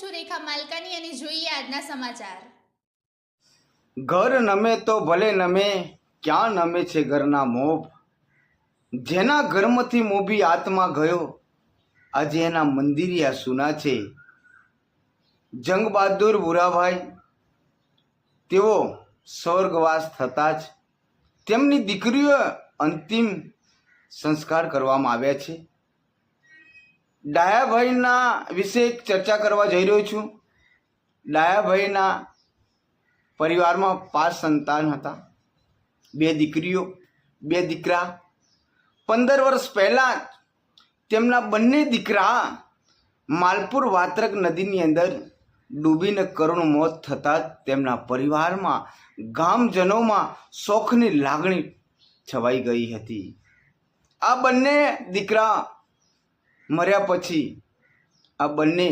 સુરેખા માલકાની અને જોઈએ આજના સમાચાર. ઘર નમે તો ભલે નમે, ક્યાં નમે છે ઘરના મોભ? જેના ઘરમાંથી મોભી આત્મા ગયો, આજે એના મંદિરિયા સુના છે. જંગ બહાદુર બુરાભાઈ, તેઓ સ્વર્ગવાસ થતાં જ તેમની દીકરીઓ અંતિમ સંસ્કાર કરવામાં આવ્યા છે. ડાયાભાઈના વિશે ચર્ચા કરવા જઈ રહ્યો છું. ડાયાભાઈના પરિવારમાં પાંચ સંતાન હતા. બે દીકરીઓ, બે દીકરા. પંદર વર્ષ પહેલાં તેમના બંને દીકરા માલપુર વાત્રક નદીની અંદર ડૂબીને કરુણ મોત થતાં તેમના પરિવારમાં ગામજનોમાં શોખની લાગણી છવાઈ ગઈ હતી. આ બંને દીકરા મર્યા પછી આ બંને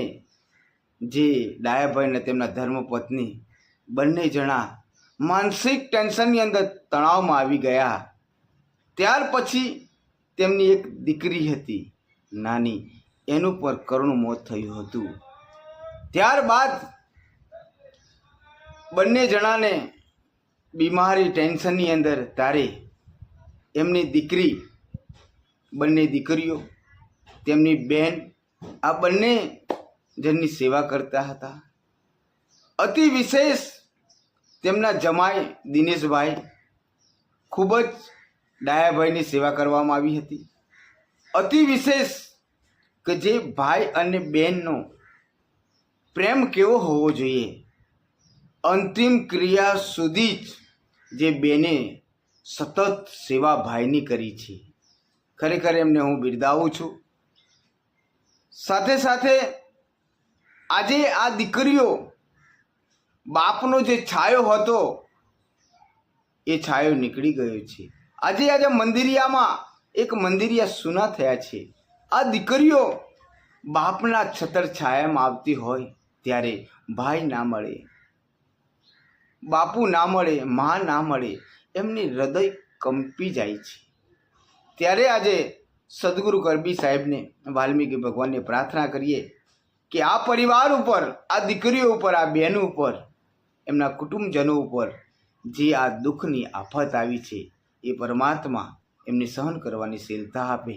જે ડાયાભાઈ અને તેમના ધર્મપત્ની બંને જણા માનસિક ટેન્શનની અંદર તણાવમાં આવી ગયા. ત્યાર પછી તેમની એક દીકરી હતી નાની, એનું પર કરુણ મોત થયું હતું. ત્યારબાદ બંને જણાને બીમારી ટેન્શનની અંદર તારે એમની દીકરી, બંને દીકરીઓ તેમની બેન આ બંને જણની સેવા કરતા હતા. અતિ વિશેષ તેમના જમાઈ દિનેશભાઈ ખૂબ જ ડાયાભાઈની સેવા કરવામાં આવી હતી. અતિ વિશેષ કે જે ભાઈ અને બહેનનો પ્રેમ કેવો હોવો જોઈએ? અંતિમ ક્રિયા સુધી જ જે બેને સતત સેવા ભાઈની કરી છે. ખરેખર એમને હું બિરદાવું છું. સાથે સાથે આજે આ દીકરીઓ બાપનો જે છાયો હતો, એ છાયો નીકળી ગયો છે. આજે આજે મંદિરિયામાં એક મંદિરિયા સૂના થયા છે. આ દીકરીઓ બાપના છતર છાયામાં આવતી હોય ત્યારે ભાઈ ના મળે, બાપુ ના મળે, મા ના મળે, એમની હૃદય કંપી જાય છે. ત્યારે આજે સદગુરુ કરબી સાહેબને, વાલ્મીકી ભગવાનને પ્રાર્થના કરીએ કે આ પરિવાર ઉપર, આ દીકરીઓ ઉપર, આ બહેનો ઉપર, એમના કુટુંબજનો ઉપર જે આ દુઃખની આફત આવી છે, એ પરમાત્મા એમને સહન કરવાની શીલતા આપે.